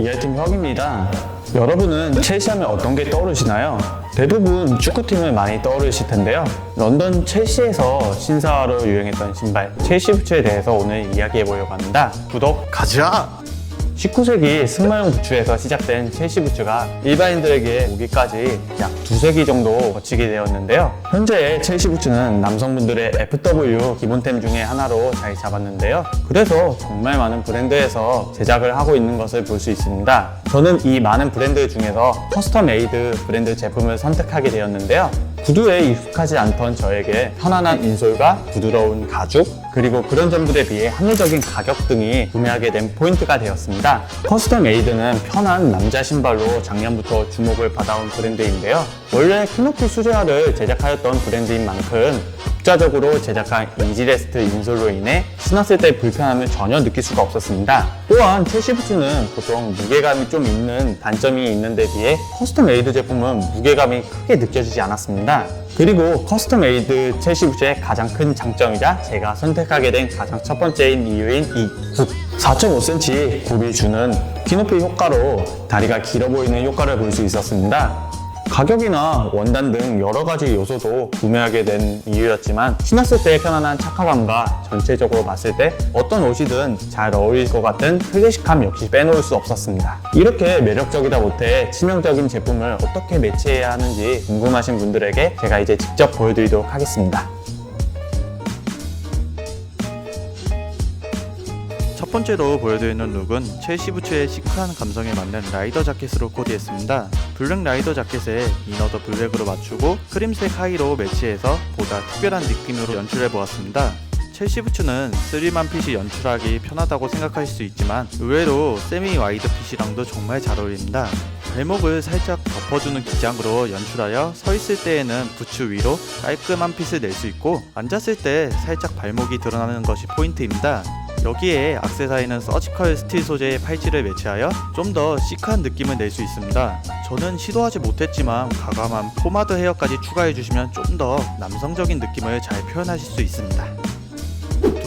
이알팀 혁입니다. 여러분은 첼시하면 어떤 게 떠오르시나요? 대부분 축구팀을 많이 떠오르실 텐데요. 런던 첼시에서 신사로 유행했던 신발 첼시 부츠에 대해서 오늘 이야기해 보려고 합니다. 구독 가자! 19세기 승마용 부츠에서 시작된 첼시 부츠가 일반인들에게 오기까지 약 두세 기 정도 거치게 되었는데요. 현재 첼시 부츠는 남성분들의 FW 기본템 중에 하나로 자리 잡았는데요. 그래서 정말 많은 브랜드에서 제작을 하고 있는 것을 볼 수 있습니다. 저는 이 많은 브랜드 중에서 커스텀 메이드 브랜드 제품을 선택하게 되었는데요. 구두에 익숙하지 않던 저에게 편안한 인솔과 부드러운 가죽 그리고 그런 점들에 비해 합리적인 가격 등이 구매하게 된 포인트가 되었습니다. 커스텀 에이드는 편한 남자 신발로 작년부터 주목을 받아온 브랜드인데요. 원래 키노키 수제화를 제작하였던 브랜드인 만큼 독자적으로 제작한 이지레스트 인솔로 인해 신었을 때 불편함을 전혀 느낄 수가 없었습니다. 또한 첼시 부츠는 보통 무게감이 좀 있는 단점이 있는데 비해 커스텀 에이드 제품은 무게감이 크게 느껴지지 않았습니다. 그리고 커스텀 에이드 첼시 부츠의 가장 큰 장점이자 제가 선택하게 된 가장 첫 번째인 이유인 이 굽. 4.5cm 굽이 주는 키높이 효과로 다리가 길어 보이는 효과를 볼 수 있었습니다. 가격이나 원단 등 여러 가지 요소도 구매하게 된 이유였지만 신었을 때의 편안한 착화감과 전체적으로 봤을 때 어떤 옷이든 잘 어울릴 것 같은 클래식함 역시 빼놓을 수 없었습니다. 이렇게 매력적이다 못해 치명적인 제품을 어떻게 매치해야 하는지 궁금하신 분들에게 제가 이제 직접 보여드리도록 하겠습니다. 첫 번째로 보여드리는 룩은 첼시 부츠의 시크한 감성에 맞는 라이더 자켓으로 코디했습니다. 블랙 라이더 자켓에 이너도 블랙으로 맞추고 크림색 하이로 매치해서 보다 특별한 느낌으로 연출해 보았습니다. 첼시 부츠는 슬림한 핏이 연출하기 편하다고 생각하실 수 있지만 의외로 세미 와이드 핏이랑도 정말 잘 어울립니다. 발목을 살짝 덮어주는 기장으로 연출하여 서 있을 때에는 부츠 위로 깔끔한 핏을 낼 수 있고 앉았을 때 살짝 발목이 드러나는 것이 포인트입니다. 여기에 악세사리는 서지컬 스틸 소재의 팔찌를 매치하여 좀 더 시크한 느낌을 낼 수 있습니다. 저는 시도하지 못했지만 가감한 포마드 헤어까지 추가해 주시면 좀 더 남성적인 느낌을 잘 표현하실 수 있습니다.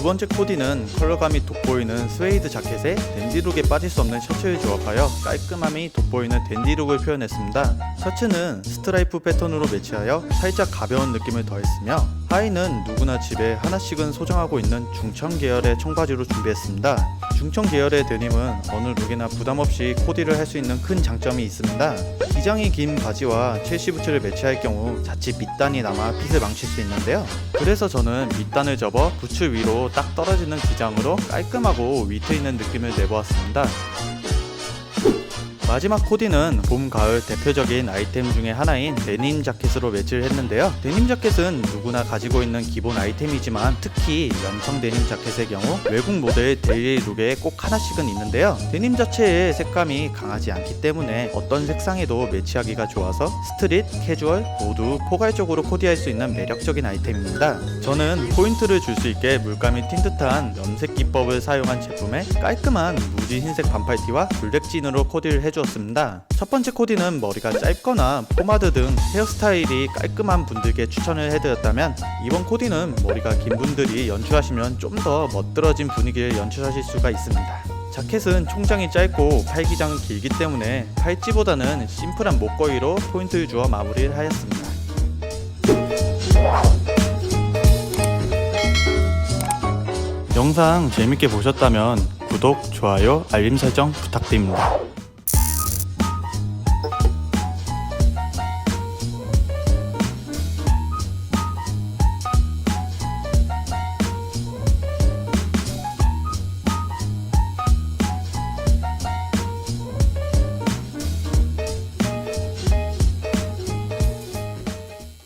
두 번째 코디는 컬러감이 돋보이는 스웨이드 자켓에 댄디룩에 빠질 수 없는 셔츠를 조합하여 깔끔함이 돋보이는 댄디룩을 표현했습니다. 셔츠는 스트라이프 패턴으로 매치하여 살짝 가벼운 느낌을 더했으며 하의는 누구나 집에 하나씩은 소장하고 있는 중청 계열의 청바지로 준비했습니다. 중청 계열의 데님은 어느 룩이나 부담 없이 코디를 할 수 있는 큰 장점이 있습니다. 기장이 긴 바지와 첼시 부츠를 매치할 경우 자칫 밑단이 남아 핏을 망칠 수 있는데요. 그래서 저는 밑단을 접어 부츠 위로 딱 떨어지는 기장으로 깔끔하고 위트 있는 느낌을 내보았습니다. 마지막 코디는 봄, 가을 대표적인 아이템 중에 하나인 데님 자켓으로 매치를 했는데요. 데님 자켓은 누구나 가지고 있는 기본 아이템이지만 특히 연청 데님 자켓의 경우 외국 모델 데일리 룩에 꼭 하나씩은 있는데요. 데님 자체의 색감이 강하지 않기 때문에 어떤 색상에도 매치하기가 좋아서 스트릿, 캐주얼 모두 포괄적으로 코디할 수 있는 매력적인 아이템입니다. 저는 포인트를 줄 수 있게 물감이 튄 듯한 염색 기법을 사용한 제품에 깔끔한 무지 흰색 반팔티와 블랙진으로 코디를 해 주었습니다. 첫 번째 코디는 머리가 짧거나 포마드 등 헤어스타일이 깔끔한 분들께 추천을 해드렸다면 이번 코디는 머리가 긴 분들이 연출하시면 좀 더 멋들어진 분위기를 연출하실 수가 있습니다. 자켓은 총장이 짧고 팔기장이 길기 때문에 팔찌보다는 심플한 목걸이로 포인트를 주어 마무리를 하였습니다. 영상 재밌게 보셨다면 구독, 좋아요, 알림 설정 부탁드립니다.